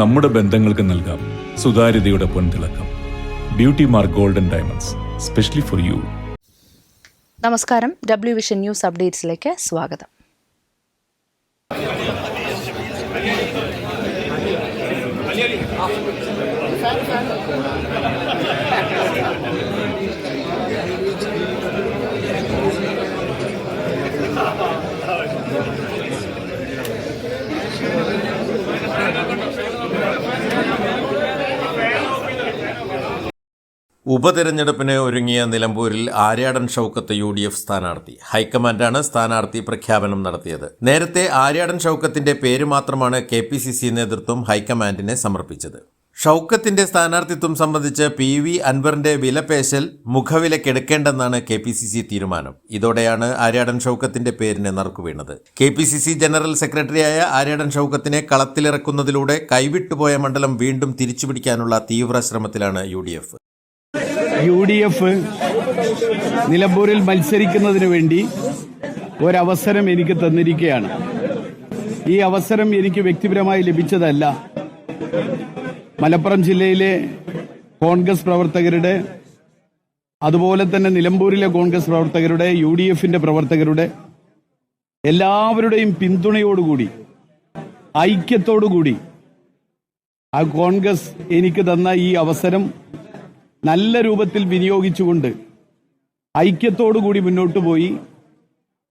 നമ്മുടെ ബന്ധങ്ങൾക്ക് നൽകാം സുതാര്യതയുടെ പൊൻതിളക്കം. Beauty mark golden diamonds specially for you നമസ്കാരം. ഡബ്ല്യു വിഷൻ ന്യൂസ് അപ്ഡേറ്റ്സിലേക്ക് സ്വാഗതം. ഉപതെരഞ്ഞെടുപ്പിന് ഒരുങ്ങിയ നിലമ്പൂരിൽ Aryadan Shoukath U D F സ്ഥാനാർത്ഥി. ഹൈക്കമാൻഡാണ് സ്ഥാനാർത്ഥി പ്രഖ്യാപനം നടത്തിയത്. നേരത്തെ ആര്യാടൻ ഷൗക്കത്തിന്റെ പേര് മാത്രമാണ് കെ പി സി സി നേതൃത്വം ഹൈക്കമാൻഡിനെ സമർപ്പിച്ചത്. ഷൗക്കത്തിന്റെ സ്ഥാനാർത്ഥിത്വം സംബന്ധിച്ച് പി വി അൻവറിന്റെ വിലപേശൽ മുഖവിലക്കെടുക്കേണ്ടെന്നാണ് കെ പി സി സി തീരുമാനം. ഇതോടെയാണ് ആര്യാടൻ ഷൗക്കത്തിന്റെ പേരിന് നറുക്കുവീണത്. K P C C general സെക്രട്ടറിയായ ആര്യാടൻ ഷൗക്കത്തിനെ കളത്തിലിറക്കുന്നതിലൂടെ കൈവിട്ടുപോയ മണ്ഡലം വീണ്ടും തിരിച്ചുപിടിക്കാനുള്ള തീവ്ര ശ്രമത്തിലാണ് U D F. U D F നിലമ്പൂരിൽ മത്സരിക്കുന്നതിന് വേണ്ടി ഒരവസരം എനിക്ക് തന്നിരിക്കുകയാണ്. ഈ അവസരം എനിക്ക് വ്യക്തിപരമായി ലഭിച്ചതല്ല. മലപ്പുറം ജില്ലയിലെ കോൺഗ്രസ് പ്രവർത്തകരുടെ അതുപോലെ തന്നെ നിലമ്പൂരിലെ കോൺഗ്രസ് പ്രവർത്തകരുടെ യു ഡി എഫിന്റെ പ്രവർത്തകരുടെ എല്ലാവരുടെയും പിന്തുണയോടുകൂടി ഐക്യത്തോടുകൂടി ആ കോൺഗ്രസ് എനിക്ക് തന്ന ഈ അവസരം നല്ല രൂപത്തിൽ വിനിയോഗിച്ചുകൊണ്ട് ഐക്യത്തോടുകൂടി മുന്നോട്ട് പോയി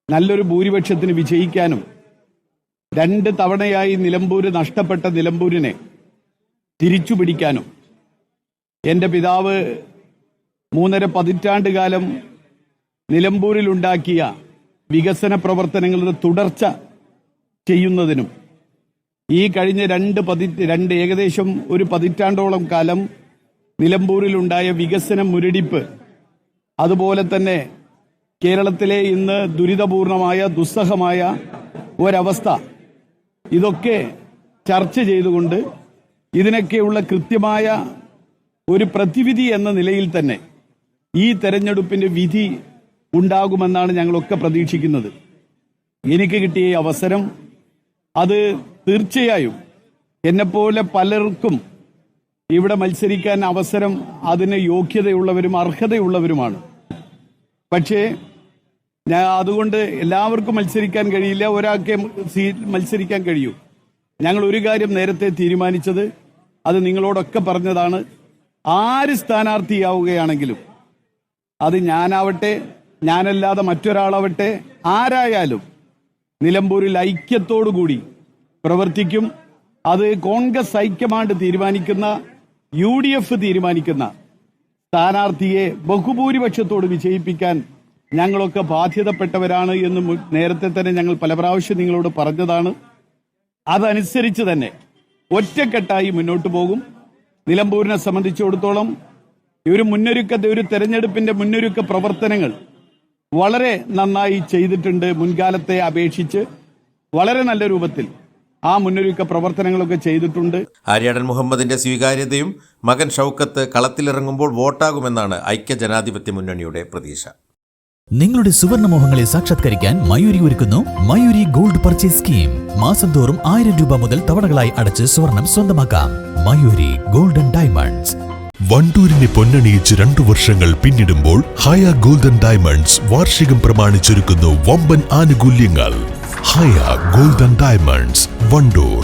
നല്ലൊരു ഭൂരിപക്ഷത്തിന് വിജയിക്കാനും രണ്ട് തവണയായി നിലമ്പൂര് നഷ്ടപ്പെട്ട നിലമ്പൂരിനെ തിരിച്ചു പിടിക്കാനും എന്റെ പിതാവ് മൂന്നര പതിറ്റാണ്ട് കാലം നിലമ്പൂരിലുണ്ടാക്കിയ വികസന പ്രവർത്തനങ്ങളുടെ തുടർച്ച ചെയ്യുന്നതിനും ഈ കഴിഞ്ഞ രണ്ട് പതി രണ്ട് ഏകദേശം ഒരു പതിറ്റാണ്ടോളം കാലം നിലമ്പൂരിലുണ്ടായ വികസന മുരടിപ്പ് അതുപോലെ തന്നെ കേരളത്തിലെ ഇന്ന് ദുരിതപൂർണമായ ദുസ്സഹമായ ഒരവസ്ഥ. ഇതൊക്കെ ചർച്ച ചെയ്തുകൊണ്ട് ഇതിനൊക്കെയുള്ള കൃത്യമായ ഒരു പ്രതിവിധി എന്ന നിലയിൽ തന്നെ ഈ തെരഞ്ഞെടുപ്പിന്റെ വിധി ഉണ്ടാകുമെന്നാണ് ഞങ്ങളൊക്കെ പ്രതീക്ഷിക്കുന്നത്. എനിക്ക് കിട്ടിയ അവസരം അത് തീർച്ചയായും എന്നെപ്പോലെ പലർക്കും ഇവിടെ മത്സരിക്കാൻ അവസരം അതിന് യോഗ്യതയുള്ളവരും അർഹതയുള്ളവരുമാണ്. പക്ഷേ ഞാൻ അതുകൊണ്ട് എല്ലാവർക്കും മത്സരിക്കാൻ കഴിയില്ല. ഒരാൾക്കേ മത്സരിക്കാൻ കഴിയൂ. ഞങ്ങൾ ഒരു കാര്യം നേരത്തെ തീരുമാനിച്ചത് അത് നിങ്ങളോടൊക്കെ പറഞ്ഞതാണ്. ആര് സ്ഥാനാർത്ഥിയാവുകയാണെങ്കിലും അത് ഞാനാവട്ടെ ഞാനല്ലാതെ മറ്റൊരാളാവട്ടെ ആരായാലും നിലമ്പൂരിൽ ഐക്യത്തോടുകൂടി പ്രവർത്തിക്കും. അത് കോൺഗ്രസ് ഐക്യമായിട്ട് തീരുമാനിക്കുന്ന യു ഡി എഫ് തീരുമാനിക്കുന്ന സ്ഥാനാർത്ഥിയെ ബഹുഭൂരിപക്ഷത്തോട് വിജയിപ്പിക്കാൻ ഞങ്ങളൊക്കെ ബാധ്യതപ്പെട്ടവരാണ് എന്ന് നേരത്തെ തന്നെ ഞങ്ങൾ പല പ്രാവശ്യം നിങ്ങളോട് പറഞ്ഞതാണ്. അതനുസരിച്ച് തന്നെ ഒറ്റക്കെട്ടായി മുന്നോട്ട് പോകും. നിലമ്പൂരിനെ സംബന്ധിച്ചിടത്തോളം ഒരു മുന്നൊരുക്ക ഒരു തെരഞ്ഞെടുപ്പിന്റെ മുന്നൊരുക്ക പ്രവർത്തനങ്ങൾ വളരെ നന്നായി ചെയ്തിട്ടുണ്ട് മുൻകാലത്തെ അപേക്ഷിച്ച് വളരെ നല്ല രൂപത്തിൽ. ആ മുന്നൊരുക്ക പ്രവർത്തനങ്ങളൊക്കെ ചെയ്തിട്ടുണ്ട്. ആര്യാടൻ മുഹമ്മദിന്റെ സ്വീകാര്യതയും മകൻ ഷൗക്കത്ത് കളത്തിലിറങ്ങുമ്പോൾ വോട്ടാകുമെന്നാണ് ഐക്യജനാധിപത്യ മുന്നണിയുടെ പ്രതീക്ഷ. നിങ്ങളുടെ സുവർണമോഹങ്ങളെ സാക്ഷാത്കരിക്കാൻ മയൂരി ഒരുക്കുന്നു മയൂരി ഗോൾഡ് പർച്ചേസ് സ്കീം. മാസം തോറും ആയിരം രൂപ മുതൽ തവണകളായി അടച്ച് സ്വർണം സ്വന്തമാക്കാം. Mayuri golden diamonds. വണ്ടൂരിനെ പൊന്നണിയിച്ച് രണ്ടു വർഷങ്ങൾ പിന്നിടുമ്പോൾ ഹയ ഗോൾഡൻ ഡയമണ്ട്സ് വാർഷികം പ്രമാണിച്ചൊരുക്കുന്നു വമ്പൻ ആനുകൂല്യങ്ങൾ. ഹയ ഗോൾഡൻ ഡയമണ്ട്സ്. വണ്ടൂർ